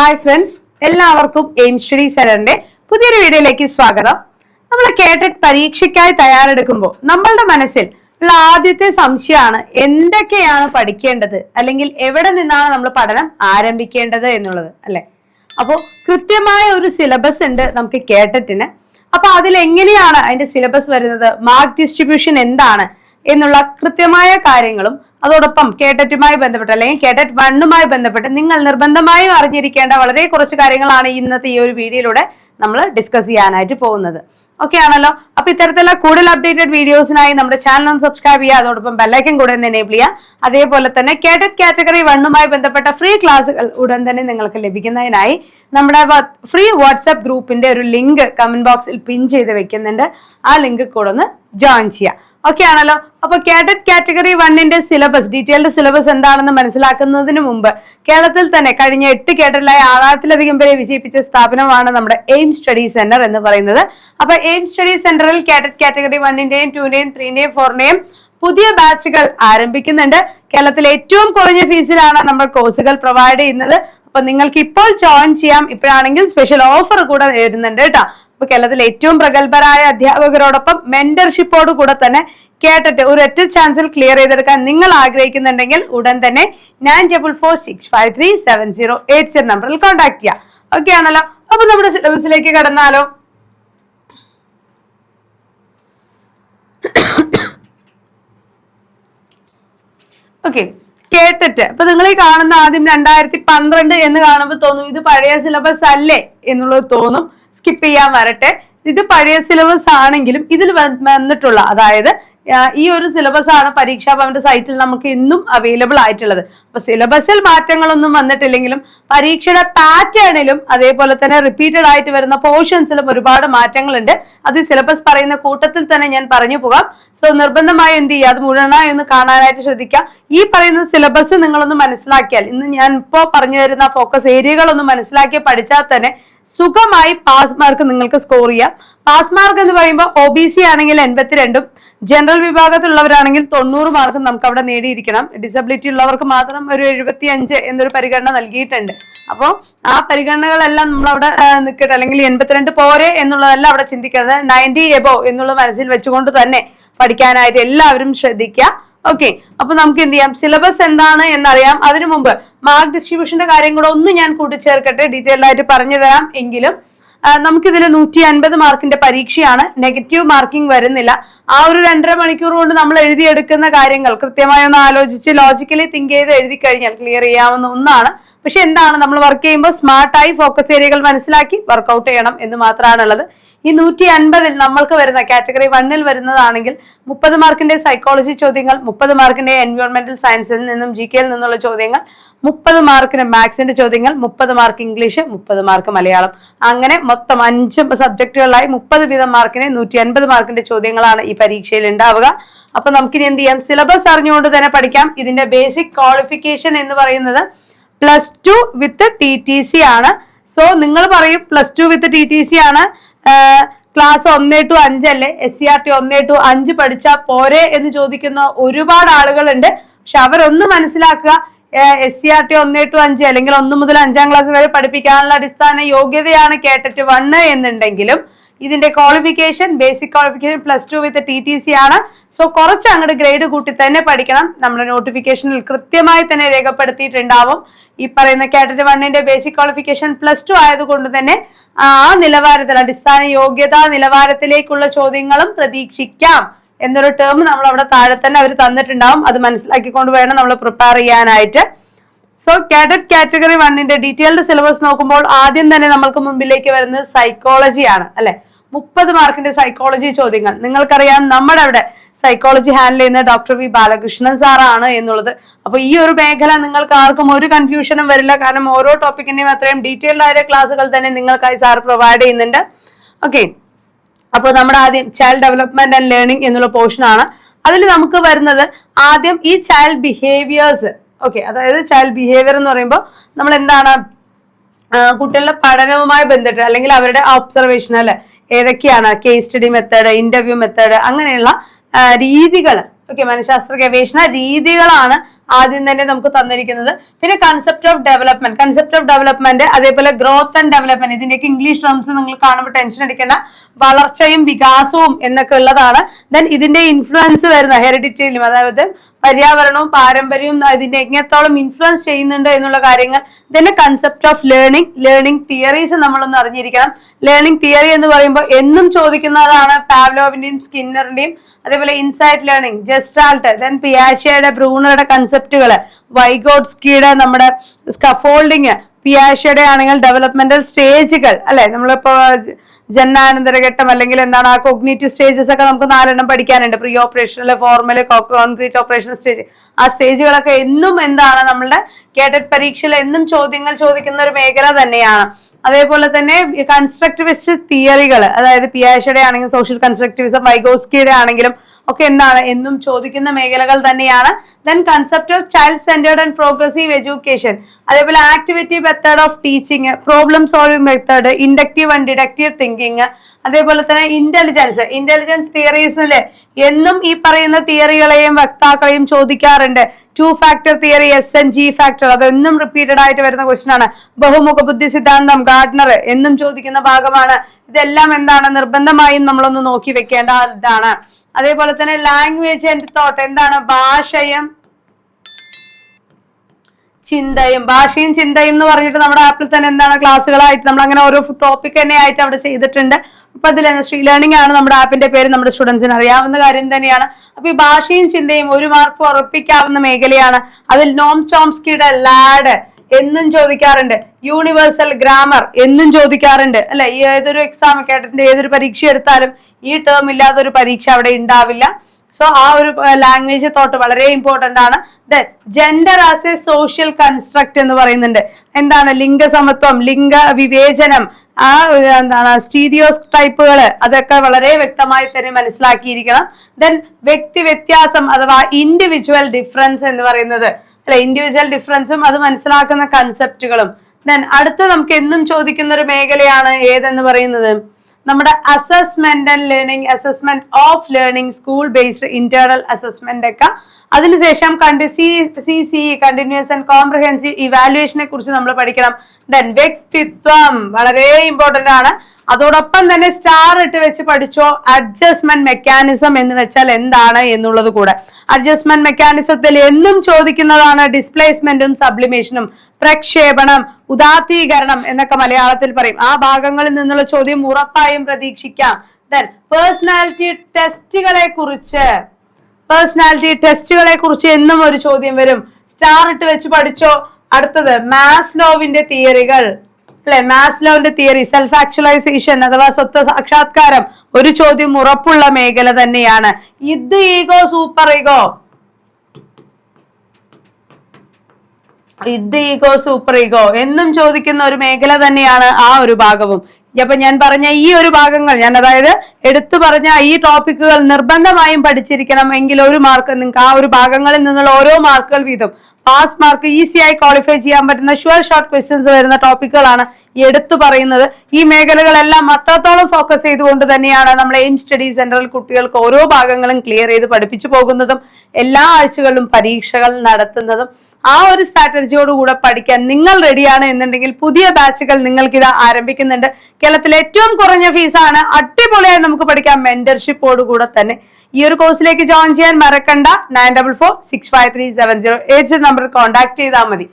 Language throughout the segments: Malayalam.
ഹായ് ഫ്രണ്ട്സ് എല്ലാവർക്കും എയിം സ്റ്റഡി സെന്ററിന്റെ പുതിയൊരു വീഡിയോയിലേക്ക് സ്വാഗതം. നമ്മൾ കേട്ടിട്ട് പരീക്ഷയ്ക്കായി തയ്യാറെടുക്കുമ്പോൾ നമ്മളുടെ മനസ്സിൽ ഉള്ള ആദ്യത്തെ സംശയമാണ് എന്തൊക്കെയാണ് പഠിക്കേണ്ടത്? അല്ലെങ്കിൽ എവിടെ നിന്നാണ് നമ്മൾ പഠനം ആരംഭിക്കേണ്ടത് എന്നുള്ളത് അല്ലെ? അപ്പോൾ കൃത്യമായ ഒരു സിലബസ് ഉണ്ട് നമുക്ക് കേട്ടറ്റിന് അപ്പൊ അതിൽ എങ്ങനെയാണ് അതിന്റെ സിലബസ് വരുന്നത്? മാർക്ക് ഡിസ്ട്രിബ്യൂഷൻ എന്താണ്? എന്നുള്ള കൃത്യമായ കാര്യങ്ങളും അതോടൊപ്പം കേട്ടറ്റുമായി ബന്ധപ്പെട്ട് അല്ലെങ്കിൽ കേട്ടറ്റ് വണ്ണുമായി ബന്ധപ്പെട്ട് നിങ്ങൾ നിർബന്ധമായും അറിഞ്ഞിരിക്കേണ്ട വളരെ കുറച്ച് കാര്യങ്ങളാണ് ഇന്നത്തെ ഈ ഒരു വീഡിയോയിലൂടെ നമ്മൾ ഡിസ്കസ് ചെയ്യാനായിട്ട് പോകുന്നത്. ഓക്കെ ആണല്ലോ? അപ്പൊ ഇത്തരത്തിലുള്ള കൂടുതൽ അപ്ഡേറ്റഡ് വീഡിയോസിനായി നമ്മുടെ ചാനൽ ഒന്ന് സബ്സ്ക്രൈബ് ചെയ്യുക. അതോടൊപ്പം ബെല്ലൈക്കൻ കൂടെ ഒന്ന് എനേബിൾ ചെയ്യുക. അതേപോലെ തന്നെ കേട്ടറ്റ് കാറ്റഗറി വണ്ണുമായി ബന്ധപ്പെട്ട ഫ്രീ ക്ലാസ്സുകൾ ഉടൻ തന്നെ നിങ്ങൾക്ക് ലഭിക്കുന്നതിനായി നമ്മുടെ ഫ്രീ വാട്സ്ആപ്പ് ഗ്രൂപ്പിന്റെ ഒരു ലിങ്ക് കമന്റ് ബോക്സിൽ പിൻ ചെയ്ത് വെക്കുന്നുണ്ട്. ആ ലിങ്ക് കൂടെ ഒന്ന് ജോയിൻ ചെയ്യുക. ഓക്കെ ആണല്ലോ. അപ്പൊ കേഡറ്റ് കാറ്റഗറി വണ്ണിന്റെ സിലബസ് ഡീറ്റെയിൽഡ് സിലബസ് എന്താണെന്ന് മനസ്സിലാക്കുന്നതിന് മുമ്പ് കേരളത്തിൽ തന്നെ കഴിഞ്ഞ എട്ട് കേഡറ്റിലായി ആറായിരത്തിലധികം പേരെ വിജയിപ്പിച്ച സ്ഥാപനമാണ് നമ്മുടെ എയിം സ്റ്റഡി സെന്റർ എന്ന് പറയുന്നത്. അപ്പൊ എയിം സ്റ്റഡി സെന്ററിൽ കേഡറ്റ് കാറ്റഗറി വണ്ണിന്റെയും ടൂന്റെയും ത്രീന്റെയും ഫോറിന്റെയും പുതിയ ബാച്ചുകൾ ആരംഭിക്കുന്നുണ്ട്. കേരളത്തിൽ ഏറ്റവും കുറഞ്ഞ ഫീസിലാണ് നമ്മൾ കോഴ്സുകൾ പ്രൊവൈഡ് ചെയ്യുന്നത്. അപ്പൊ നിങ്ങൾക്ക് ഇപ്പോൾ ജോയിൻ ചെയ്യാം. ഇപ്പോഴാണെങ്കിൽ സ്പെഷ്യൽ ഓഫർ കൂടെ വരുന്നുണ്ട് കേട്ടോ. അപ്പൊ കേരളത്തിലെ ഏറ്റവും പ്രഗത്ഭരായ അധ്യാപകരോടൊപ്പം മെന്റർഷിപ്പോട് കൂടെ തന്നെ കേട്ടിട്ട് ഒരു ഒറ്റ ചാൻസിൽ ക്ലിയർ ചെയ്തെടുക്കാൻ നിങ്ങൾ ആഗ്രഹിക്കുന്നുണ്ടെങ്കിൽ ഉടൻ തന്നെ nine double four six five three seven zero eight zero നമ്പറിൽ കോൺടാക്ട് ചെയ്യാം. ഓക്കെ ആണല്ലോ? അപ്പൊ നമ്മുടെ സിലബസിലേക്ക് കടന്നാലോ? ഓക്കെ കേട്ടിട്ട്. അപ്പൊ നിങ്ങൾ ഈ കാണുന്ന ആദ്യം രണ്ടായിരത്തി പന്ത്രണ്ട് എന്ന് കാണുമ്പോൾ തോന്നും ഇത് പഴയ സിലബസ് അല്ലേ എന്നുള്ളത് തോന്നും. സ്കിപ്പ് ചെയ്യാൻ വരട്ടെ. ഇത് പഴയ സിലബസ് ആണെങ്കിലും ഇതിൽ വന്നിട്ടുള്ള അതായത് ഈ ഒരു സിലബസ് ആണ് പരീക്ഷാ ഭവന്റെ സൈറ്റിൽ നമുക്ക് ഇന്നും അവൈലബിൾ ആയിട്ടുള്ളത്. അപ്പൊ സിലബസിൽ മാറ്റങ്ങളൊന്നും വന്നിട്ടില്ലെങ്കിലും പരീക്ഷയുടെ പാറ്റേണിലും അതേപോലെ തന്നെ റിപ്പീറ്റഡ് ആയിട്ട് വരുന്ന പോർഷൻസിലും ഒരുപാട് മാറ്റങ്ങളുണ്ട്. അത് സിലബസ് പറയുന്ന കൂട്ടത്തിൽ തന്നെ ഞാൻ പറഞ്ഞു പോകാം. സോ നിർബന്ധമായി എന്ത് ചെയ്യുക? അത് മുഴുവനായി ഒന്ന് കാണാനായിട്ട് ശ്രദ്ധിക്കുക. ഈ പറയുന്ന സിലബസ് നിങ്ങളൊന്ന് മനസ്സിലാക്കിയാൽ ഇന്ന് ഞാൻ ഇപ്പോ പറഞ്ഞു തരുന്ന ഫോക്കസ് ഏരിയകളൊന്നും മനസ്സിലാക്കി പഠിച്ചാൽ തന്നെ സുഖമായി പാസ് മാർക്ക് നിങ്ങൾക്ക് സ്കോർ ചെയ്യാം. പാസ് മാർക്ക് എന്ന് പറയുമ്പോൾ ഒ ബി സി ആണെങ്കിൽ എൺപത്തിരണ്ടും ജനറൽ വിഭാഗത്തിലുള്ളവരാണെങ്കിൽ തൊണ്ണൂറ് മാർക്കും നമുക്ക് അവിടെ നേടിയിരിക്കണം. ഡിസബിലിറ്റി ഉള്ളവർക്ക് മാത്രം ഒരു എഴുപത്തി അഞ്ച് എന്നൊരു പരിഗണന നൽകിയിട്ടുണ്ട്. അപ്പോൾ ആ പരിഗണനകളെല്ലാം നമ്മൾ അവിടെ നിൽക്കട്ടെ അല്ലെങ്കിൽ എൺപത്തിരണ്ട് പോരെ എന്നുള്ളതല്ല അവിടെ ചിന്തിക്കുന്നത് നയന്റി എബോ എന്നുള്ള മനസ്സിൽ വെച്ചുകൊണ്ട് തന്നെ പഠിക്കാനായിട്ട് എല്ലാവരും ശ്രദ്ധിക്കുക. ഓക്കെ അപ്പൊ നമുക്ക് എന്ത് ചെയ്യാം? സിലബസ് എന്താണ് എന്നറിയാം. അതിനു മുമ്പ് മാർക്ക് ഡിസ്ട്രിബ്യൂഷന്റെ കാര്യം കൂടെ ഒന്ന് ഞാൻ കൂട്ടിച്ചേർക്കട്ടെ. ഡീറ്റെയിൽഡ് ആയിട്ട് പറഞ്ഞു തരാം എങ്കിലും നമുക്കിതിൽ നൂറ്റി അൻപത് മാർക്കിന്റെ പരീക്ഷയാണ്. നെഗറ്റീവ് മാർക്കിംഗ് വരുന്നില്ല. ആ ഒരു രണ്ടര മണിക്കൂർ കൊണ്ട് നമ്മൾ എഴുതിയെടുക്കുന്ന കാര്യങ്ങൾ കൃത്യമായി ഒന്ന് ആലോചിച്ച് ലോജിക്കലി തിങ്ക് ചെയ്ത് എഴുതി കഴിഞ്ഞാൽ ക്ലിയർ ചെയ്യാവുന്ന ഒന്നാണ്. പക്ഷെ എന്താണ് നമ്മൾ വർക്ക് ചെയ്യുമ്പോൾ സ്മാർട്ടായി ഫോക്കസ് ഏരിയകൾ മനസ്സിലാക്കി വർക്കൗട്ട് ചെയ്യണം എന്ന് മാത്രമാണുള്ളത്. ഈ നൂറ്റി അൻപതിൽ നമ്മൾക്ക് വരുന്ന കാറ്റഗറി വണ്ണിൽ വരുന്നതാണെങ്കിൽ മുപ്പത് മാർക്കിന്റെ സൈക്കോളജി ചോദ്യങ്ങൾ മുപ്പത് മാർക്കിന്റെ എൻവയോൺമെന്റൽ സയൻസിൽ നിന്നും ജി കെയിൽ നിന്നുള്ള ചോദ്യങ്ങൾ മുപ്പത് മാർക്കിന് മാത്സിന്റെ ചോദ്യങ്ങൾ മുപ്പത് മാർക്ക് ഇംഗ്ലീഷ് മുപ്പത് മാർക്ക് മലയാളം. അങ്ങനെ മൊത്തം അഞ്ച് സബ്ജക്റ്റുകളായി മുപ്പത് വീതം മാർക്കിന് നൂറ്റി അൻപത് മാർക്കിന്റെ ചോദ്യങ്ങളാണ് ഈ പരീക്ഷയിൽ ഉണ്ടാവുക. അപ്പൊ നമുക്കിനി എന്ത് ചെയ്യാം? സിലബസ് അറിഞ്ഞുകൊണ്ട് തന്നെ പഠിക്കാം. ഇതിന്റെ ബേസിക് ക്വാളിഫിക്കേഷൻ എന്ന് പറയുന്നത് plus two with T T C ആണ്. സോ നിങ്ങൾ പറയും plus two with T T C ആണ്. ക്ലാസ് ഒന്നേ ടു അഞ്ചല്ലേ എസ് സി ആർ ടി ഒന്നേ ടു അഞ്ച് പഠിച്ചാൽ പോരെ എന്ന് ചോദിക്കുന്ന ഒരുപാട് ആളുകളുണ്ട്. പക്ഷെ അവരൊന്ന് മനസ്സിലാക്കുക എസ് സി ആർ ടി ഒന്നേ ടു അഞ്ച് അല്ലെങ്കിൽ ഒന്ന് മുതൽ അഞ്ചാം ക്ലാസ് വരെ പഠിപ്പിക്കാനുള്ള അടിസ്ഥാന യോഗ്യതയാണ് കേട്ടിട്ട് വണ്ണ് എന്നുണ്ടെങ്കിലും ഇതിന്റെ qualification basic qualification plus two with T T C ആണ്. സോ കുറച്ച് അങ്ങോട്ട് ഗ്രേഡ് കൂട്ടി തന്നെ പഠിക്കണം. നമ്മുടെ നോട്ടിഫിക്കേഷനിൽ കൃത്യമായി തന്നെ രേഖപ്പെടുത്തിയിട്ടുണ്ടാവും. ഈ പറയുന്ന കാറ്റഗറി വണ്ണിന്റെ ബേസിക് ക്വാളിഫിക്കേഷൻ പ്ലസ് ടു ആയതുകൊണ്ട് തന്നെ ആ നിലവാരത്തിൽ അടിസ്ഥാന യോഗ്യതാ നിലവാരത്തിലേക്കുള്ള ചോദ്യങ്ങളും പ്രതീക്ഷിക്കാം എന്നൊരു ടേം നമ്മൾ അവിടെ താഴെ തന്നെ അവർ തന്നിട്ടുണ്ടാവും. അത് മനസ്സിലാക്കിക്കൊണ്ട് വേണം നമ്മൾ പ്രിപ്പയർ ചെയ്യാനായിട്ട്. സോ കാഡറ്റ് കാറ്റഗറി വണ്ണിന്റെ ഡീറ്റെയിൽഡ് സിലബസ് നോക്കുമ്പോൾ ആദ്യം തന്നെ നമ്മൾക്ക് മുമ്പിലേക്ക് വരുന്നത് സൈക്കോളജിയാണ് അല്ലെ? മുപ്പത് മാർക്കിന്റെ സൈക്കോളജി ചോദ്യങ്ങൾ. നിങ്ങൾക്കറിയാം നമ്മുടെ അവിടെ സൈക്കോളജി ഹാൻഡിൽ ചെയ്യുന്ന ഡോക്ടർ വി ബാലകൃഷ്ണൻ സാറാണ് എന്നുള്ളത്. അപ്പൊ ഈ ഒരു മേഖല നിങ്ങൾക്ക് ആർക്കും ഒരു കൺഫ്യൂഷനും വരില്ല. കാരണം ഓരോ ടോപ്പിക്കിന്റെയും അത്രയും ഡീറ്റെയിൽഡ് ആയ ക്ലാസ്സുകൾ തന്നെ നിങ്ങൾക്കായി സാർ പ്രൊവൈഡ് ചെയ്യുന്നുണ്ട്. ഓക്കെ അപ്പോൾ നമ്മുടെ ആദ്യം ചൈൽഡ് ഡെവലപ്മെന്റ് ആൻഡ് ലേണിംഗ് എന്നുള്ള പോർഷൻ ആണ്. അതിൽ നമുക്ക് വരുന്നത് ആദ്യം ഈ ചൈൽഡ് ബിഹേവിയേഴ്സ് ഓക്കെ അതായത് ചൈൽഡ് ബിഹേവിയർ എന്ന് പറയുമ്പോൾ നമ്മൾ എന്താണ് കുട്ടികളുടെ പഠനവുമായി ബന്ധപ്പെട്ട് അല്ലെങ്കിൽ അവരുടെ ഒബ്സർവേഷൻ അല്ലെ? ഏതൊക്കെയാണ് case study method interview method അങ്ങനെയുള്ള രീതികൾ. ഓക്കെ മനഃശാസ്ത്ര ഗവേഷണ രീതികളാണ് ആദ്യം തന്നെ നമുക്ക് തന്നിരിക്കുന്നത്. പിന്നെ concept of development concept of development അതേപോലെ ഗ്രോത്ത് ആൻഡ് ഡെവലപ്മെന്റ് ഇതിന്റെയൊക്കെ ഇംഗ്ലീഷ് ടേംസ് നിങ്ങൾ കാണുമ്പോൾ ടെൻഷൻ അടിക്കേണ്ട. വളർച്ചയും വികാസവും എന്നൊക്കെ ഉള്ളതാണ്. ദെൻ ഇതിന്റെ ഇൻഫ്ലുവൻസ് വരുന്ന ഹെറിഡിറ്റിയിലും അതായത് പര്യാവരണവും പാരമ്പര്യവും ഇതിന്റെ എങ്ങനത്തോളം ഇൻഫ്ലുവൻസ് ചെയ്യുന്നുണ്ട് എന്നുള്ള കാര്യങ്ങൾ ഇതിന്റെ concept of learning learning theories നമ്മളൊന്ന് അറിഞ്ഞിരിക്കണം. ലേണിംഗ് തിയറി എന്ന് പറയുമ്പോൾ എന്നും ചോദിക്കുന്നതാണ് പാവ്ലോവിന്റെയും സ്കിന്നറിന്റെയും അതേപോലെ ഇൻസൈറ്റ് ലേണിംഗ് ജസ്റ്റാൾട്ട് ദെൻ പിയാഷയുടെ ബ്രൂണറുടെ കൺസെപ്റ്റുകൾ വൈഗോഡ്സ്കിയുടെ നമ്മുടെ സ്കഫോൾഡിങ് പിയാഷയുടെ ആണെങ്കിൽ ഡെവലപ്മെന്റൽ സ്റ്റേജുകൾ അല്ലെ? നമ്മളിപ്പോ ജന്നാനന്തര ഘട്ടം അല്ലെങ്കിൽ എന്താണ് ആ കോഗ്നേറ്റീവ് സ്റ്റേജസ് ഒക്കെ നമുക്ക് നാലെണ്ണം പഠിക്കാനുണ്ട്. പ്രീ ഓപ്പറേഷനിലെ ഫോർമൽ കോൺക്രീറ്റ് ഓപ്പറേഷൻ സ്റ്റേജ് ആ സ്റ്റേജുകളൊക്കെ എന്നും എന്താണ് നമ്മളുടെ കേഡറ്റ് പരീക്ഷയിൽ എന്നും ചോദ്യങ്ങൾ ചോദിക്കുന്ന ഒരു മേഖല തന്നെയാണ്. അതേപോലെ തന്നെ കൺസ്ട്രക്ടിവിസ്റ്റ് തിയറികൾ അതായത് പിയാഷയുടെ ആണെങ്കിലും സോഷ്യൽ കൺസ്ട്രക്ടിവിസം വൈഗോസ്കിയുടെ ആണെങ്കിലും ഒക്കെ എന്താണ് എന്നും ചോദിക്കുന്ന മേഖലകൾ തന്നെയാണ്. Then concept of child centred and progressive education അതേപോലെ activity method of teaching problem solving method inductive and deductive thinking അതേപോലെ തന്നെ ഇന്റലിജൻസ് ഇന്റലിജൻസ് തിയറീസിൽ എന്നും ഈ പറയുന്ന തിയറികളെയും വക്താക്കളെയും ചോദിക്കാറുണ്ട്. Two factor theory S and G factor അതെന്നും റിപ്പീറ്റഡ് ആയിട്ട് വരുന്ന ക്വസ്റ്റൻ ആണ്. ബഹുമുഖ ബുദ്ധി സിദ്ധാന്തം ഗാർഡ്നർ എന്നും ചോദിക്കുന്ന ഭാഗമാണ്. ഇതെല്ലാം എന്താണ്? നിർബന്ധമായും നമ്മളൊന്ന് നോക്കി വെക്കേണ്ട ഇതാണ്. അതേപോലെ തന്നെ ലാംഗ്വേജ് ആൻഡ് തോട്ട് എന്താണ്? ഭാഷയും ചിന്തയും ഭാഷയും ചിന്തയും എന്ന് പറഞ്ഞിട്ട് നമ്മുടെ ആപ്പിൽ തന്നെ എന്താണ് ക്ലാസ്സുകളായിട്ട് നമ്മൾ അങ്ങനെ ഓരോ ടോപ്പിക് തന്നെ ആയിട്ട് അവിടെ ചെയ്തിട്ടുണ്ട്. അപ്പൊ അതിൽ ശ്രീ ലേണിംഗ് ആണ് നമ്മുടെ ആപ്പിന്റെ പേര്. നമ്മുടെ സ്റ്റുഡൻസിന് അറിയാവുന്ന കാര്യം തന്നെയാണ്. അപ്പൊ ഈ ഭാഷയും ചിന്തയും ഒരു മാർക്ക് ഉറപ്പിക്കാവുന്ന മേഖലയാണ്. അതിൽ നോം ചോംസ്കിയുടെ ലാഡ് എന്നും ചോദിക്കാറുണ്ട്. യൂണിവേഴ്സൽ ഗ്രാമർ എന്നും ചോദിക്കാറുണ്ട്. അല്ലെ? ഏതൊരു എക്സാം കേട്ടിട്ടുണ്ട് ഏതൊരു പരീക്ഷ എടുത്താലും ഈ ടേം ഇല്ലാത്തൊരു പരീക്ഷ അവിടെ ഉണ്ടാവില്ല. സോ ആ ഒരു ലാംഗ്വേജ് തോട്ട് വളരെ ഇമ്പോർട്ടന്റ് ആണ്. Then gender as a social construct എന്ന് പറയുന്നുണ്ട്. എന്താണ്? ലിംഗസമത്വം ലിംഗ വിവേചനം ആ എന്താണ്? സ്റ്റീരിയോസ് ടൈപ്പുകൾ അതൊക്കെ വളരെ വ്യക്തമായി തന്നെ മനസ്സിലാക്കിയിരിക്കണം. ദെൻ വ്യക്തി വ്യത്യാസം അഥവാ ഇൻഡിവിജ്വൽ ഡിഫറൻസ് എന്ന് പറയുന്നത്. അല്ലെ ഇൻഡിവിജ്വൽ ഡിഫറൻസും അത് മനസ്സിലാക്കുന്ന കൺസെപ്റ്റുകളും ദെൻ അടുത്ത് നമുക്ക് എന്നും ചോദിക്കുന്ന ഒരു മേഖലയാണ് ഏതെന്ന് പറയുന്നത്? നമ്മുടെ assessment and learning assessment of learning school based internal assessment ഒക്കെ അതിനുശേഷം കണ്ടി C C C continuous and comprehensive ഇവാലുവേഷനെ കുറിച്ച് നമ്മൾ പഠിക്കണം. ദെൻ വ്യക്തിത്വം വളരെ ഇമ്പോർട്ടന്റ് ആണ്. അതോടൊപ്പം തന്നെ സ്റ്റാർ ഇട്ട് വെച്ച് പഠിച്ചോ അഡ്ജസ്റ്റ്മെന്റ് മെക്കാനിസം എന്ന് വെച്ചാൽ എന്താണ് എന്നുള്ളത് കൂടെ. അഡ്ജസ്റ്റ്മെന്റ് മെക്കാനിസത്തിൽ എന്നും ചോദിക്കുന്നതാണ് ഡിസ്പ്ലേസ്മെന്റും സബ്ലിമേഷനും പ്രക്ഷേപണം ഉദാത്തീകരണം എന്നൊക്കെ മലയാളത്തിൽ പറയും. ആ ഭാഗങ്ങളിൽ നിന്നുള്ള ചോദ്യം ഉറപ്പായും പ്രതീക്ഷിക്കാം. ദെൻ പേഴ്സണാലിറ്റി ടെസ്റ്റുകളെ കുറിച്ച് പേഴ്സണാലിറ്റി ടെസ്റ്റുകളെ കുറിച്ച് എന്നും ഒരു ചോദ്യം വരും. സ്റ്റാർ ഇട്ട് വെച്ച് പഠിച്ചോ. അടുത്തത് മാസ്ലോവിന്റെ തിയറികൾ അല്ലെ? മാസ്ലോന്റെ തിയറി സെൽഫ് ആക്ച്വലൈസേഷൻ അഥവാ സ്വത്വ സാക്ഷാത്കാരം ഒരു ചോദ്യം ഉറപ്പുള്ള മേഖല തന്നെയാണ്. ഇത് ഈഗോ സൂപ്പർ ഈഗോ? ഇത് ഈഗോ സൂപ്പർ ഈഗോ? എന്നും ചോദിക്കുന്ന ഒരു മേഖല തന്നെയാണ് ആ ഒരു ഭാഗവും. അപ്പൊ ഞാൻ പറഞ്ഞ ഈ ഒരു ഭാഗങ്ങൾ ഞാൻ അതായത് എടുത്തു പറഞ്ഞ ഈ ടോപ്പിക്കുകൾ നിർബന്ധമായും പഠിച്ചിരിക്കണം എങ്കിൽ ഒരു മാർക്ക് നിങ്ങൾക്ക് ആ ഒരു ഭാഗങ്ങളിൽ നിന്നുള്ള ഓരോ മാർക്കുകൾ വീതം പാസ് മാർക്ക് ഈസിയായി ക്വാളിഫൈ ചെയ്യാൻ പറ്റുന്ന ഷുവർ ഷോർട്ട് ക്വസ്റ്റ്യൻസ് വരുന്ന ടോപ്പിക്കുകളാണ് എടുത്തു പറയുന്നത്. ഈ മേഖലകളെല്ലാം അത്രത്തോളം ഫോക്കസ് ചെയ്തുകൊണ്ട് തന്നെയാണ് നമ്മൾ എയിം സ്റ്റഡി സെന്ററിൽ കുട്ടികൾക്ക് ഓരോ ഭാഗങ്ങളും ക്ലിയർ ചെയ്ത് പഠിപ്പിച്ചു പോകുന്നതും എല്ലാ ആഴ്ചകളിലും പരീക്ഷകൾ നടത്തുന്നതും. ആ ഒരു സ്ട്രാറ്റജിയോട് കൂടെ പഠിക്കാൻ നിങ്ങൾ റെഡിയാണ് എന്നുണ്ടെങ്കിൽ പുതിയ ബാച്ചുകൾ നിങ്ങൾക്ക് ഇത് ആരംഭിക്കുന്നുണ്ട്. കേരളത്തിലെ ഏറ്റവും കുറഞ്ഞ ഫീസാണ് അടിപൊളിയായി നമുക്ക് പഠിക്കാം. മെന്റർഷിപ്പോടുകൂടെ തന്നെ. ഈ ഒരു കോഴ്സിലേക്ക് ജോയിൻ ചെയ്യാൻ മറക്കണ്ട. Nine double four six five three seven zero eight നമ്പറിൽ കോൺടാക്ട് ചെയ്താൽ മതി.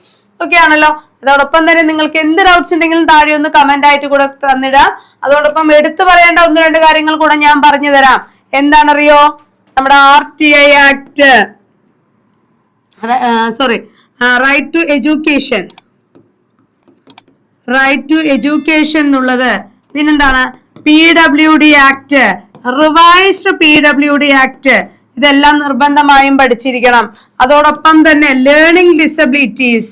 ഓക്കെ ആണല്ലോ? അതോടൊപ്പം തന്നെ നിങ്ങൾക്ക് എന്ത് ഡൗട്ട്സ് ഉണ്ടെങ്കിലും താഴെ ഒന്ന് കമന്റ് ആയിട്ട് കൂടെ തന്നിടാം. അതോടൊപ്പം എടുത്തു പറയേണ്ട ഒന്ന് രണ്ട് കാര്യങ്ങൾ കൂടെ ഞാൻ പറഞ്ഞു തരാം. എന്താണറിയോ? നമ്മുടെ R T I act sorry right to education right to education എന്നുള്ളത് പിന്നെന്താണ്? P W D act revised P W D act ഇതെല്ലാം നിർബന്ധമായും പഠിച്ചിരിക്കണം. അതോടൊപ്പം തന്നെ ലേണിംഗ് ഡിസബിലിറ്റീസ്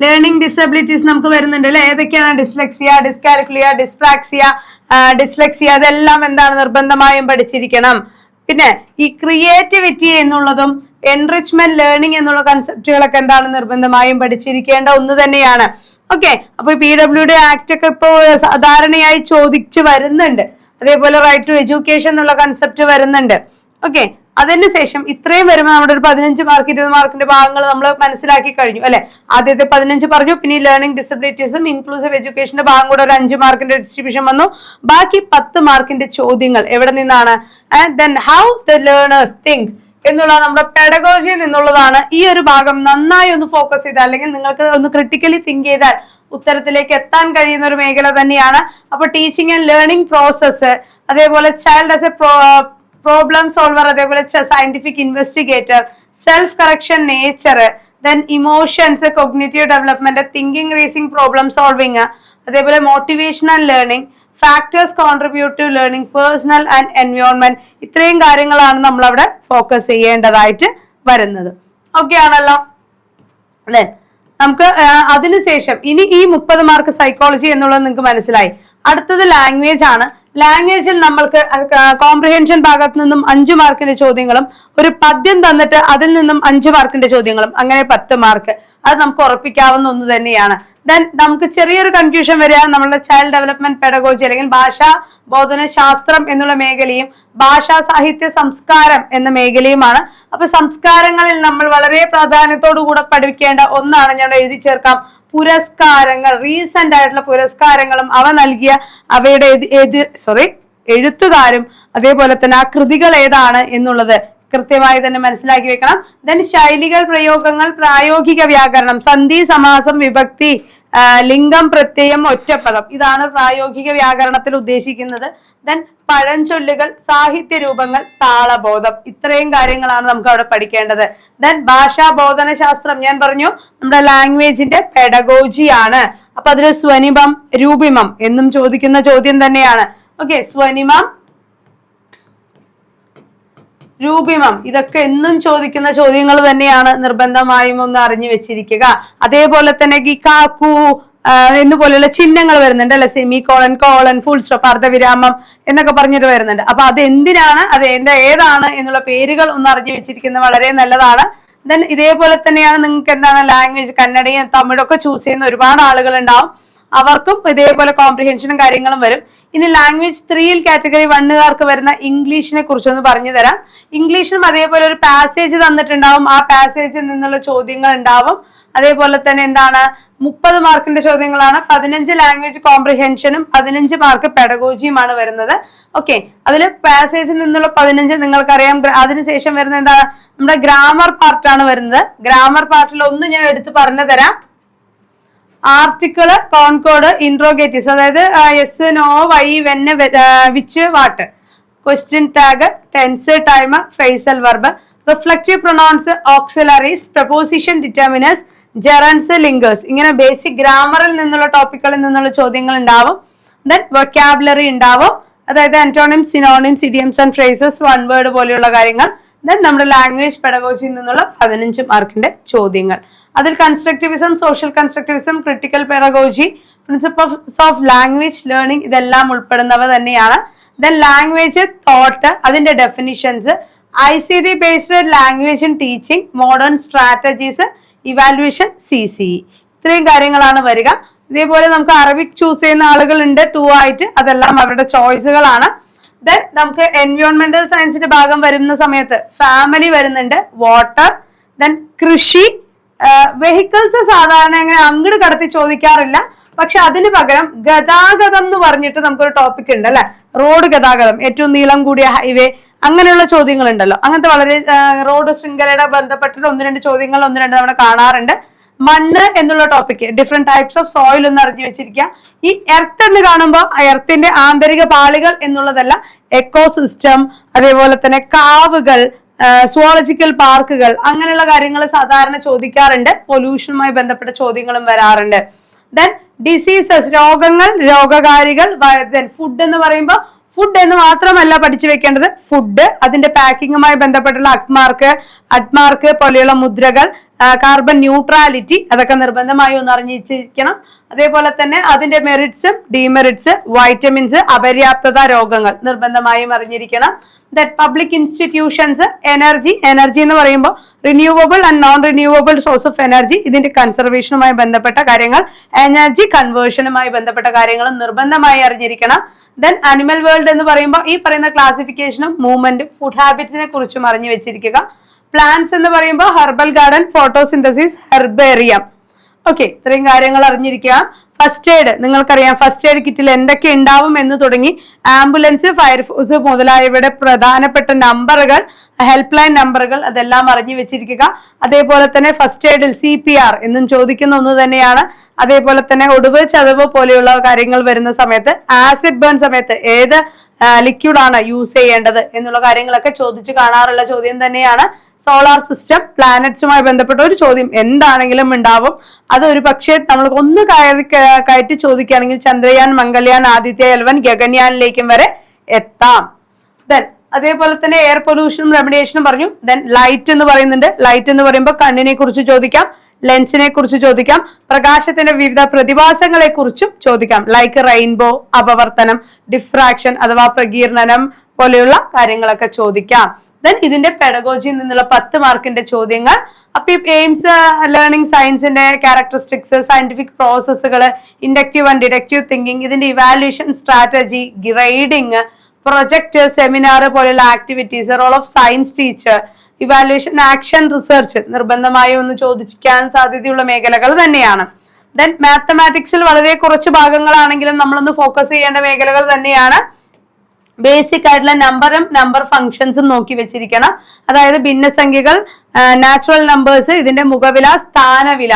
ലേണിംഗ് ഡിസബിലിറ്റീസ് നമുക്ക് വരുന്നുണ്ട് അല്ലെ? ഏതൊക്കെയാണ്? ഡിസ്ലെക്സിയ ഡിസ്കാൽക്കുലിയ ഡിസ്പ്രാക്സിയ ഡിസ്ലെക്സിയ അതെല്ലാം എന്താണ് നിർബന്ധമായും പഠിച്ചിരിക്കണം. പിന്നെ ഈ ക്രിയേറ്റിവിറ്റി എന്നുള്ളതും എൻറിച്ച്മെന്റ് ലേണിംഗ് എന്നുള്ള കൺസെപ്റ്റുകളൊക്കെ എന്താണ് നിർബന്ധമായും പഠിച്ചിരിക്കേണ്ട ഒന്ന് തന്നെയാണ്. ഓക്കെ അപ്പൊ പി ഡബ്ല്യു ഡി ആക്ട് ഒക്കെ ഇപ്പോ സാധാരണയായി ചോദിച്ചു വരുന്നുണ്ട്. അതേപോലെ റൈറ്റ് ടു എഡ്യൂക്കേഷൻ എന്നുള്ള കൺസെപ്റ്റ് വരുന്നുണ്ട്. ഓക്കെ അതിന് ശേഷം ഇത്രയും വരുമ്പോൾ നമ്മുടെ ഒരു പതിനഞ്ച് മാർക്ക് ഇരുപത് മാർക്കിന്റെ ഭാഗങ്ങൾ നമ്മൾ മനസ്സിലാക്കി കഴിഞ്ഞു അല്ലെ? ആദ്യത്തെ പതിനഞ്ച് പറഞ്ഞു പിന്നെ ലേണിംഗ് ഡിസബിലിറ്റീസും ഇൻക്ലൂസീവ് എഡ്യൂക്കേഷന്റെ ഭാഗം കൂടെ ഒരു അഞ്ച് മാർക്കിന്റെ ഡിസ്ട്രിബ്യൂഷൻ വന്നു. ബാക്കി പത്ത് മാർക്കിന്റെ ചോദ്യങ്ങൾ എവിടെ നിന്നാണ്? And then how the learners think എന്നുള്ള നമ്മുടെ പെഡഗോജിയിൽ നിന്നുള്ളതാണ് ഈ ഒരു ഭാഗം നന്നായി ഒന്ന് ഫോക്കസ് ചെയ്താൽ അല്ലെങ്കിൽ നിങ്ങൾക്ക് ഒന്ന് ക്രിട്ടിക്കലി തിങ്ക് ചെയ്താൽ ഉത്തരത്തിലേക്ക് എത്താൻ കഴിയുന്ന ഒരു മേഖല തന്നെയാണ്. അപ്പൊ ടീച്ചിങ് ആൻഡ് ലേണിംഗ് പ്രോസസ്സ് അതേപോലെ child as a problem solver അതേപോലെ scientific investigator self correction nature then emotions cognitive development thinking reasoning problem solving അതേപോലെ motivational learning factors contribute to learning personal and environment ഇത്രയും കാര്യങ്ങളാണ് നമ്മൾ അവിടെ ഫോക്കസ് ചെയ്യേണ്ടതായിട്ട് വരുന്നത്. ഓക്കെ ആണല്ലോ? അല്ലെ നമുക്ക് അതിനുശേഷം ഇനി ഈ മുപ്പത് മാർക്ക് സൈക്കോളജി എന്നുള്ളത് നിങ്ങൾക്ക് മനസ്സിലായി. അടുത്തത് ലാംഗ്വേജ് ആണ്. ലാംഗ്വേജിൽ നമ്മൾക്ക് കോംപ്രിഹെൻഷൻ ഭാഗത്ത് നിന്നും അഞ്ച് മാർക്കിന്റെ ചോദ്യങ്ങളും ഒരു പദ്യം തന്നിട്ട് അതിൽ നിന്നും അഞ്ച് മാർക്കിന്റെ ചോദ്യങ്ങളും അങ്ങനെ പത്ത് മാർക്ക്. അത് നമുക്ക് ഉറപ്പിക്കാവുന്ന ഒന്ന് തന്നെയാണ്. ദെൻ നമുക്ക് ചെറിയൊരു കൺഫ്യൂഷൻ വരിക നമ്മുടെ ചൈൽഡ് ഡെവലപ്മെന്റ് പെഡഗോജി അല്ലെങ്കിൽ ഭാഷാ ബോധന ശാസ്ത്രം എന്നുള്ള മേഖലയും ഭാഷാ സാഹിത്യ സംസ്കാരം എന്ന മേഖലയുമാണ്. അപ്പൊ സംസ്കാരങ്ങളിൽ നമ്മൾ വളരെ പ്രാധാന്യത്തോടു കൂടെ പഠിക്കേണ്ട ഒന്നാണ് ഞാൻ എഴുതി ചേർക്കാം. പുരസ്കാരങ്ങൾ റീസെന്റ് ആയിട്ടുള്ള പുരസ്കാരങ്ങളും അവ നൽകിയ അവയുടെ എതിർ സോറി എഴുത്തുകാരും അതേപോലെ തന്നെ ആ കൃതികൾ ഏതാണ് എന്നുള്ളത് കൃത്യമായി തന്നെ മനസ്സിലാക്കി വെക്കണം. ദെൻ ശൈലികൾ പ്രയോഗങ്ങൾ പ്രായോഗിക വ്യാകരണം സന്ധി സമാസം വിഭക്തി ലിംഗം പ്രത്യയം ഒറ്റപ്പദം. ഇതാണ് പ്രായോഗിക വ്യാകരണത്തിൽ ഉദ്ദേശിക്കുന്നത്. ദെൻ പഴഞ്ചൊല്ലുകൾ സാഹിത്യ രൂപങ്ങൾ താളബോധം. ഇത്രയും കാര്യങ്ങളാണ് നമുക്ക് അവിടെ പഠിക്കേണ്ടത്. ദെൻ ഭാഷാ ബോധന ശാസ്ത്രം ഞാൻ പറഞ്ഞു നമ്മുടെ ലാംഗ്വേജിന്റെ പെഡഗോജി ആണ് അപ്പൊ അതിൽ സ്വനിമം രൂപിമം എന്നും ചോദിക്കുന്ന ചോദ്യം തന്നെയാണ്. ഓക്കെ സ്വനിമം രൂപിമം. ഇതൊക്കെ എന്നും ചോദിക്കുന്ന ചോദ്യങ്ങൾ തന്നെയാണ് നിർബന്ധമായും ഒന്ന് അറിഞ്ഞു വെച്ചിരിക്കുക. അതേപോലെ തന്നെ ഗിക്കാക്കു കാക്കു പോലെയുള്ള ചിഹ്നങ്ങൾ വരുന്നുണ്ട് അല്ലെ? Semicolon colon full stop അർദ്ധവിരാമം എന്നൊക്കെ പറഞ്ഞിട്ട് വരുന്നുണ്ട്. അപ്പൊ അത് എന്തിനാണ് അത് എന്റെ ഏതാണ്? എന്നുള്ള പേരുകൾ ഒന്ന് അറിഞ്ഞു വെച്ചിരിക്കുന്നത് വളരെ നല്ലതാണ്. ദെൻ ഇതേപോലെ തന്നെയാണ് നിങ്ങൾക്ക് എന്താണ്? ലാംഗ്വേജ് കന്നഡയും തമിഴൊക്കെ ചൂസ് ചെയ്യുന്ന ഒരുപാട് ആളുകൾ ഉണ്ടാവും. അവർക്കും ഇതേപോലെ കോംപ്രിഹെൻഷനും കാര്യങ്ങളും വരും. ഇനി ലാംഗ്വേജ് ത്രീയിൽ കാറ്റഗറി വണ്ണുകാർക്ക് വരുന്ന ഇംഗ്ലീഷിനെ കുറിച്ചൊന്ന് പറഞ്ഞു തരാം. ഇംഗ്ലീഷിനും അതേപോലെ ഒരു പാസേജ് തന്നിട്ടുണ്ടാവും. ആ പാസേജിൽ നിന്നുള്ള ചോദ്യങ്ങൾ ഉണ്ടാവും. അതേപോലെ തന്നെ എന്താണ്? മുപ്പത് മാർക്കിന്റെ ചോദ്യങ്ങളാണ്. പതിനഞ്ച് ലാംഗ്വേജ് കോംപ്രിഹെൻഷനും പതിനഞ്ച് മാർക്ക് പെഡഗോജിയുമാണ് വരുന്നത്. ഓക്കെ അതിൽ പാസേജിൽ നിന്നുള്ള പതിനഞ്ച് നിങ്ങൾക്കറിയാം. അതിനുശേഷം വരുന്ന എന്താണ്? നമ്മുടെ ഗ്രാമർ പാർട്ടാണ് വരുന്നത്. ഗ്രാമർ പാർട്ടിൽ ഒന്ന് ഞാൻ എടുത്ത് പറഞ്ഞു തരാം. ആർട്ടിക്കിൾ കോൺകോഡ് ഇൻട്രോഗേറ്റീവ്സ് അതായത് yes no why when which what question tag tense time phrasal verb reflexive pronouns auxiliaries preposition determiners gerunds linkers ഇങ്ങനെ ബേസിക് ഗ്രാമറിൽ നിന്നുള്ള ടോപ്പിക്കുകളിൽ നിന്നുള്ള ചോദ്യങ്ങൾ ഉണ്ടാവും. ദെൻ വൊക്കാബുലറി ഉണ്ടാവും. അതായത് antonyms synonyms idioms and phrases one word പോലെയുള്ള കാര്യങ്ങൾ. ദെൻ നമ്മുടെ ലാംഗ്വേജ് പെഡഗോജിയിൽ നിന്നുള്ള പതിനഞ്ച് മാർക്കിന്റെ ചോദ്യങ്ങൾ. അതിൽ constructivism social constructivism critical pedagogy principles of language learning ഇതെല്ലാം ഉൾപ്പെടുന്നവ തന്നെയാണ്. ദെൻ ലാംഗ്വേജ് തോട്ട് അതിന്റെ definitions I C D based language in teaching modern strategies evaluation C C ഇത്രയും കാര്യങ്ങളാണ് വരിക. ഇതേപോലെ നമുക്ക് അറബിക് ചൂസ് ചെയ്യുന്ന ആളുകളുണ്ട് ടു ആയിട്ട്. അതെല്ലാം അവരുടെ ചോയ്സുകളാണ് ദെൻ നമുക്ക് എൻവയോൺമെന്റൽ സയൻസിന്റെ ഭാഗം വരുന്ന സമയത്ത് ഫാമിലി വരുന്നുണ്ട് വാട്ടർ ദെൻ കൃഷി വെഹിക്കിൾസ് സാധാരണ അങ്ങനെ അങ്ങോട്ട് കടത്തി ചോദിക്കാറില്ല. പക്ഷെ അതിന് പകരം ഗതാഗതം എന്ന് പറഞ്ഞിട്ട് നമുക്കൊരു ടോപ്പിക് ഉണ്ട് അല്ലെ? റോഡ് ഗതാഗതം ഏറ്റവും നീളം കൂടിയ ഹൈവേ അങ്ങനെയുള്ള ചോദ്യങ്ങൾ ഉണ്ടല്ലോ അങ്ങനത്തെ വളരെ റോഡ് ശൃംഖലയുടെ ബന്ധപ്പെട്ടിട്ട് ഒന്ന് രണ്ട് ചോദ്യങ്ങൾ ഒന്ന് രണ്ട് നമ്മൾ കാണാറുണ്ട്. മണ്ണ് എന്നുള്ള topic different types of soil ഒന്ന് അറിഞ്ഞു വെച്ചിരിക്കുക. ഈ എർത്ത് എന്ന് കാണുമ്പോൾ എർത്തിന്റെ ആന്തരിക പാളികൾ എന്നുള്ളതല്ല എക്കോസിസ്റ്റം അതേപോലെ തന്നെ കാവുകൾ സുവോളജിക്കൽ പാർക്കുകൾ അങ്ങനെയുള്ള കാര്യങ്ങൾ സാധാരണ ചോദിക്കാറുണ്ട്. പൊല്യൂഷനുമായി ബന്ധപ്പെട്ട ചോദ്യങ്ങളും വരാറുണ്ട്. ദെൻ ഡിസീസസ് രോഗങ്ങൾ രോഗകാരികൾ ഫുഡ് എന്ന് പറയുമ്പോൾ ഫുഡ് എന്ന് മാത്രമല്ല പഠിച്ചു വെക്കേണ്ടത്. ഫുഡ് അതിന്റെ പാക്കിങ്ങുമായി ബന്ധപ്പെട്ടുള്ള അക്മാർക്ക് അഡ്മാർക്ക് പോലെയുള്ള മുദ്രകൾ കാർബൺ ന്യൂട്രാലിറ്റി അതൊക്കെ നിർബന്ധമായി ഒന്ന് അറിഞ്ഞിരിക്കണം അതേപോലെ തന്നെ അതിന്റെ മെറിറ്റ്സ് ഡിമെറിറ്റ്സ് വൈറ്റമിൻസ് അപര്യാപ്തത രോഗങ്ങൾ നിർബന്ധമായും അറിഞ്ഞിരിക്കണം. That public institutions energy energy എന്ന് പറയുമ്പോൾ renewable and non renewable source of energy ഇതിന്റെ കൺസർവേഷനുമായി ബന്ധപ്പെട്ട കാര്യങ്ങൾ എനർജി കൺവേർഷനുമായി ബന്ധപ്പെട്ട കാര്യങ്ങളും നിർബന്ധമായി അറിഞ്ഞിരിക്കണം. ദെൻ അനിമൽ വേൾഡ് എന്ന് പറയുമ്പോൾ ഈ പറയുന്ന ക്ലാസിഫിക്കേഷനും മൂവ്മെന്റും ഫുഡ് ഹാബിറ്റ്സിനെ കുറിച്ചും അറിഞ്ഞു വെച്ചിരിക്കുക. പ്ലാന്റ്സ് എന്ന് പറയുമ്പോൾ herbal garden photosynthesis herbarium okay ഇത്രയും കാര്യങ്ങൾ അറിഞ്ഞിരിക്കുക. ഫസ്റ്റ് എയ്ഡ് നിങ്ങൾക്കറിയാം ഫസ്റ്റ് എയ്ഡ് കിറ്റിൽ എന്തൊക്കെ ഉണ്ടാവും എന്ന് തുടങ്ങി. ആംബുലൻസ് ഫയർഫോഴ്സ് മുതലായവയുടെ പ്രധാനപ്പെട്ട നമ്പറുകൾ ഹെൽപ്പ് ലൈൻ നമ്പറുകൾ അതെല്ലാം അറിഞ്ഞു വെച്ചിരിക്കുക. അതേപോലെ തന്നെ ഫസ്റ്റ് എയ്ഡിൽ സി പി ആർ എന്നും ചോദിക്കുന്ന ഒന്ന് തന്നെയാണ്. അതേപോലെ തന്നെ ഒടുവ് ചതവ് പോലെയുള്ള കാര്യങ്ങൾ വരുന്ന സമയത്ത് ആസിഡ് ബേൺ സമയത്ത് ഏത് ലിക്വിഡ് ആണ് യൂസ് ചെയ്യേണ്ടത് എന്നുള്ള കാര്യങ്ങളൊക്കെ ചോദിച്ചു കാണാറുള്ള ചോദ്യം തന്നെയാണ്. സോളാർ സിസ്റ്റം പ്ലാനറ്റ്സുമായി ബന്ധപ്പെട്ട ഒരു ചോദ്യം എന്താണെങ്കിലും ഉണ്ടാവും. അത് ഒരു പക്ഷേ നമ്മൾ ഒന്ന് കയറി കയറ്റി ചോദിക്കുകയാണെങ്കിൽ ചന്ദ്രയാൻ മംഗൾയാൻ ആദിത്യ എൽവൻ ഗഗൻയാനിലേക്കും വരെ എത്താം. ദെൻ അതേപോലെ തന്നെ എയർ പൊല്യൂഷനും റെമഡിയേഷനും പറഞ്ഞു. ദെൻ ലൈറ്റ് എന്ന് പറയുന്നുണ്ട്. ലൈറ്റ് എന്ന് പറയുമ്പോൾ കണ്ണിനെ കുറിച്ച് ചോദിക്കാം ലെൻസിനെ കുറിച്ച് ചോദിക്കാം പ്രകാശത്തിന്റെ വിവിധ പ്രതിഭാസങ്ങളെ കുറിച്ചും ചോദിക്കാം. ലൈക്ക് റെയിൻബോ അപവർത്തനം ഡിഫ്രാക്ഷൻ അഥവാ പ്രകീർണനം പോലെയുള്ള കാര്യങ്ങളൊക്കെ ചോദിക്കാം. ദെൻ ഇതിന്റെ പെഡഗോജിയിൽ നിന്നുള്ള പത്ത് മാർക്കിന്റെ ചോദ്യങ്ങൾ. അപ്പൊ ഈ എയിംസ് ലേണിംഗ് സയൻസിന്റെ ക്യാരക്ടറിസ്റ്റിക്സ് സയന്റിഫിക് പ്രോസസ്സുകൾ ഇൻഡക്റ്റീവ് ആൻഡ് ഡിഡക്റ്റീവ് തിങ്കിങ് ഇതിന്റെ evaluation strategy grading project seminar പോലെയുള്ള activities role of science teacher evaluation action research നിർബന്ധമായി ഒന്ന് ചോദിക്കാൻ സാധ്യതയുള്ള മേഖലകൾ തന്നെയാണ്. ദെൻ മാത്തമാറ്റിക്സിൽ വളരെ കുറച്ച് ഭാഗങ്ങളാണെങ്കിലും നമ്മളൊന്ന് ഫോക്കസ് ചെയ്യേണ്ട മേഖലകൾ തന്നെയാണ്. ബേസിക് ആയിട്ടുള്ള നമ്പറും നമ്പർ ഫംഗ്ഷൻസും നോക്കി വെച്ചിരിക്കണം. അതായത് ഭിന്നസംഖ്യകൾ നാച്ചുറൽ നമ്പേഴ്സ് ഇതിന്റെ മുഖവില സ്ഥാനവില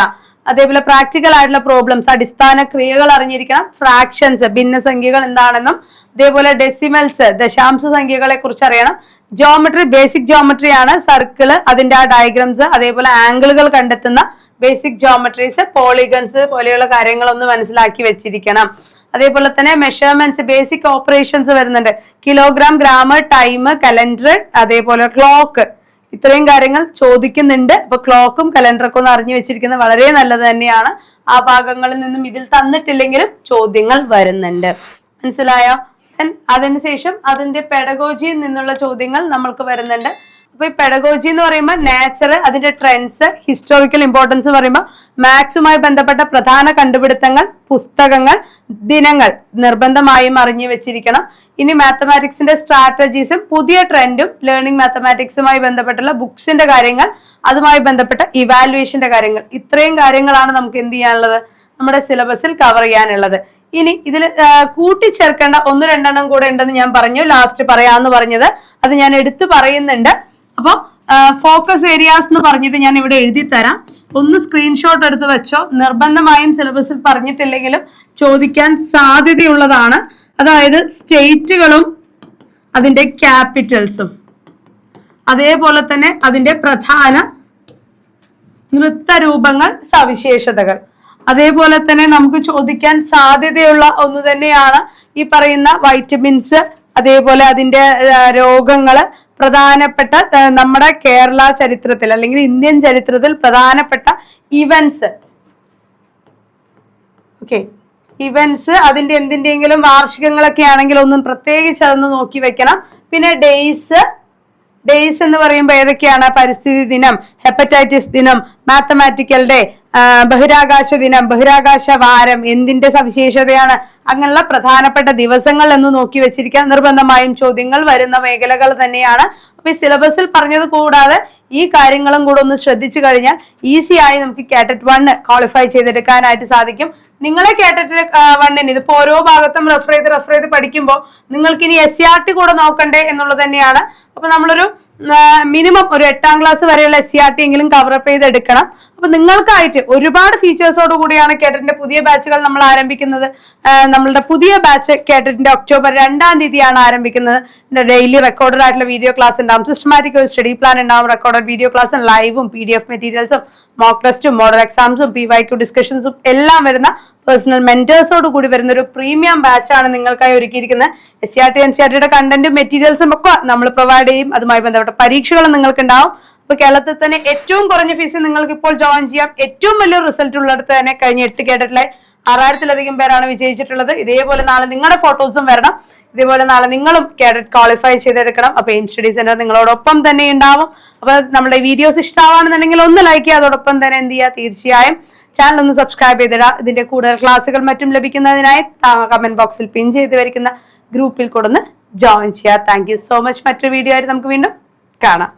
അതേപോലെ പ്രാക്ടിക്കൽ ആയിട്ടുള്ള പ്രോബ്ലംസ് അടിസ്ഥാന ക്രിയകൾ അറിഞ്ഞിരിക്കണം. ഫ്രാക്ഷൻസ് ഭിന്നസംഖ്യകൾ എന്താണെന്നും അതേപോലെ ഡെസിമൽസ് ദശാംശ സംഖ്യകളെ കുറിച്ച് അറിയണം. ജോമെട്രി ബേസിക് ജോമെട്രി ആണ്. സർക്കിൾ അതിന്റെ ആ ഡയഗ്രംസ് അതേപോലെ ആംഗിളുകൾ കണ്ടെത്തുന്ന ബേസിക് ജോമെട്രീസ് പോളിഗൺസ് പോലെയുള്ള കാര്യങ്ങളൊന്ന് മനസ്സിലാക്കി വെച്ചിരിക്കണം. അതേപോലെ തന്നെ മെഷർമെന്റ്സ് ബേസിക് ഓപ്പറേഷൻസ് വരുന്നുണ്ട്. കിലോഗ്രാം ഗ്രാം ടൈം കലണ്ടർ അതേപോലെ ക്ലോക്ക് ഇത്രയും കാര്യങ്ങൾ ചോദിക്കുന്നുണ്ട്. അപ്പൊ ക്ലോക്കും കലണ്ടറൊക്കെ ഒന്ന് അറിഞ്ഞു വെച്ചിരിക്കുന്നത് വളരെ നല്ലത് തന്നെയാണ്. ആ ഭാഗങ്ങളിൽ നിന്നും ഇതിൽ തന്നിട്ടില്ലെങ്കിലും ചോദ്യങ്ങൾ വരുന്നുണ്ട്. മനസ്സിലായോ? അതിനുശേഷം അതിന്റെ പെഡഗോജിയിൽ നിന്നുള്ള ചോദ്യങ്ങൾ നമ്മൾക്ക് വരുന്നുണ്ട്. അപ്പൊ ഈ പെഡഗോജി എന്ന് പറയുമ്പോൾ നാച്ചർ അതിന്റെ ട്രെൻഡ്സ് ഹിസ്റ്റോറിക്കൽ ഇമ്പോർട്ടൻസ് പറയുമ്പോൾ മാത്സുമായി ബന്ധപ്പെട്ട പ്രധാന കണ്ടുപിടുത്തങ്ങൾ പുസ്തകങ്ങൾ ദിനങ്ങൾ നിർബന്ധമായും അറിഞ്ഞു വെച്ചിരിക്കണം. ഇനി മാത്തമാറ്റിക്സിന്റെ സ്ട്രാറ്റജീസും പുതിയ ട്രെൻഡും ലേണിംഗ് മാത്തമാറ്റിക്സുമായി ബന്ധപ്പെട്ടുള്ള ബുക്സിന്റെ കാര്യങ്ങൾ അതുമായി ബന്ധപ്പെട്ട ഇവാലുവേഷന്റെ കാര്യങ്ങൾ. ഇത്രയും കാര്യങ്ങളാണ് നമുക്ക് എന്ത് ചെയ്യാനുള്ളത്? നമ്മുടെ സിലബസിൽ കവർ ചെയ്യാനുള്ളത്. ഇനി ഇതിൽ കൂട്ടിച്ചേർക്കേണ്ട ഒന്ന് രണ്ടെണ്ണം കൂടെ ഉണ്ടെന്ന് ഞാൻ പറഞ്ഞു. ലാസ്റ്റ് പറയാന്ന് പറഞ്ഞത്. അത് ഞാൻ എടുത്തു പറയുന്നുണ്ട്. അപ്പൊ ഫോക്കസ് ഏരിയാസ് എന്ന് പറഞ്ഞിട്ട് ഞാൻ ഇവിടെ എഴുതി തരാം. ഒന്ന് സ്ക്രീൻഷോട്ട് എടുത്ത് വെച്ചോ. നിർബന്ധമായും സിലബസിൽ പറഞ്ഞിട്ടില്ലെങ്കിലും ചോദിക്കാൻ സാധ്യതയുള്ളതാണ്. അതായത് സ്റ്റേറ്റുകളും അതിന്റെ ക്യാപിറ്റൽസും അതേപോലെ തന്നെ അതിന്റെ പ്രധാന നൃത്തരൂപങ്ങൾ സവിശേഷതകൾ. അതേപോലെ തന്നെ നമുക്ക് ചോദിക്കാൻ സാധ്യതയുള്ള ഒന്ന് തന്നെയാണ് ഈ പറയുന്ന വൈറ്റമിൻസ് അതേപോലെ അതിന്റെ രോഗങ്ങൾ പ്രധാനപ്പെട്ട നമ്മുടെ കേരള ചരിത്രത്തിൽ അല്ലെങ്കിൽ ഇന്ത്യൻ ചരിത്രത്തിൽ പ്രധാനപ്പെട്ട ഇവൻസ് ഓക്കെ ഇവൻസ് അതിന്റെ എന്തിന്റെയെങ്കിലും വാർഷികങ്ങളൊക്കെ ആണെങ്കിൽ ഒന്നും പ്രത്യേകിച്ച് അതൊന്ന് നോക്കി വെക്കണം. പിന്നെ ഡേയ്സ് ഡേയ്സ് എന്ന് പറയുമ്പോൾ ഏതൊക്കെയാണ്? പരിസ്ഥിതി ദിനം ഹെപ്പറ്റൈറ്റിസ് ദിനം മാത്തമാറ്റിക്കൽ ഡേ ബഹിരാകാശ ദിനം ബഹിരാകാശ വാരം എന്തിന്റെ സവിശേഷതയാണ്? അങ്ങനെയുള്ള പ്രധാനപ്പെട്ട ദിവസങ്ങൾ എന്ന് നോക്കി വെച്ചിരിക്കാൻ നിർബന്ധമായും ചോദ്യങ്ങൾ വരുന്ന മേഖലകൾ തന്നെയാണ്. അപ്പൊ ഈ സിലബസിൽ പറഞ്ഞത് കൂടാതെ ഈ കാര്യങ്ങളും കൂടെ ഒന്ന് ശ്രദ്ധിച്ചു കഴിഞ്ഞാൽ ഈസി ആയി നമുക്ക് കാറ്ററ്റ് വണ്ണ് ക്വാളിഫൈ ചെയ്തെടുക്കാനായിട്ട് സാധിക്കും. നിങ്ങളെ കാറ്ററ്റ് വണ്ണിന് ഇതിപ്പോ ഓരോ ഭാഗത്തും റെഫർ ചെയ്ത് റെഫർ ചെയ്ത് പഠിക്കുമ്പോൾ നിങ്ങൾക്ക് ഇനി എസ് സി ആർ ടി കൂടെ നോക്കണ്ടേ എന്നുള്ളത് തന്നെയാണ്. അപ്പൊ നമ്മളൊരു മിനിമം ഒരു എട്ടാം ക്ലാസ് വരെയുള്ള എസ് സി ആർ ടി എങ്കിലും കവറപ്പ് ചെയ്ത് എടുക്കണം അപ്പൊ നിങ്ങൾക്കായിട്ട് ഒരുപാട് ഫീച്ചേഴ്സോട് കൂടിയാണ് കേട്ടറ്റിന്റെ പുതിയ ബാച്ചുകൾ നമ്മൾ ആരംഭിക്കുന്നത്. നമ്മളുടെ പുതിയ ബാച്ച് കേട്ടറ്റിന്റെ ഒക്ടോബർ രണ്ടാം തീയതിയാണ് ആരംഭിക്കുന്നത്. ഡെയിലി റെക്കോർഡഡ് ആയിട്ടുള്ള വീഡിയോ ക്ലാസ് ഉണ്ടാവും. സിസ്റ്റമാറ്റിക് ഒരു സ്റ്റഡി പ്ലാൻ ഉണ്ടാവും. റെക്കോർഡഡ് വീഡിയോ ക്ലാസ്സും ലൈവും പി ഡി എഫ് മെറ്റീരിയൽസും മോക്ക് ടെസ്റ്റും മോഡൽ എക്സാംസും പി വൈ ക്യു ഡിസ്കഷൻസും എല്ലാം വരുന്ന പേഴ്സണൽ മെന്റേഴ്സോട് കൂടി വരുന്ന ഒരു പ്രീമിയം ബാച്ചാണ് നിങ്ങൾക്കായി ഒരുക്കിയിരിക്കുന്നത്. S C R T N C R ടിയുടെ കണ്ടന്റും മെറ്റീരിയൽസും ഒക്കെ നമ്മൾ പ്രൊവൈഡ് ചെയ്യും. അതുമായി ബന്ധപ്പെട്ട പരീക്ഷകളും നിങ്ങൾക്ക് അപ്പൊ കേരളത്തിൽ തന്നെ ഏറ്റവും കുറഞ്ഞ ഫീസ് നിങ്ങൾക്ക് ഇപ്പോൾ ജോയിൻ ചെയ്യാം. ഏറ്റവും വലിയ റിസൾട്ട് ഉള്ളിടത്ത് തന്നെ കഴിഞ്ഞ എട്ട് കേഡറ്റിലെ ആറായിരത്തിലധികം പേരാണ് വിജയിച്ചിട്ടുള്ളത്. ഇതേപോലെ നാളെ നിങ്ങളുടെ ഫോട്ടോസും വരണം. ഇതേപോലെ നാളെ നിങ്ങളും കേഡറ്റ് ക്വാളിഫൈ ചെയ്തെടുക്കണം. അപ്പൊ എയിം സ്റ്റഡി സെന്റർ നിങ്ങളോടൊപ്പം തന്നെ ഉണ്ടാവും. അപ്പൊ നമ്മുടെ വീഡിയോസ് ഇഷ്ടമാണെന്നുണ്ടെങ്കിൽ ഒന്ന് ലൈക്ക് ചെയ്യുക. അതോടൊപ്പം തന്നെ എന്ത് ചെയ്യുക? തീർച്ചയായും ചാനൽ ഒന്ന് സബ്സ്ക്രൈബ് ചെയ്തിടുക. ഇതിന്റെ കൂടുതൽ ക്ലാസ്സുകൾ മറ്റും ലഭിക്കുന്നതിനായി കമന്റ് ബോക്സിൽ പിൻ ചെയ്ത് വരിക്കുന്ന ഗ്രൂപ്പിൽ കൂടെ ജോയിൻ ചെയ്യുക. താങ്ക് സോ മച്ച് മറ്റൊരു വീഡിയോ ആയിട്ട് നമുക്ക് വീണ്ടും കാണാം.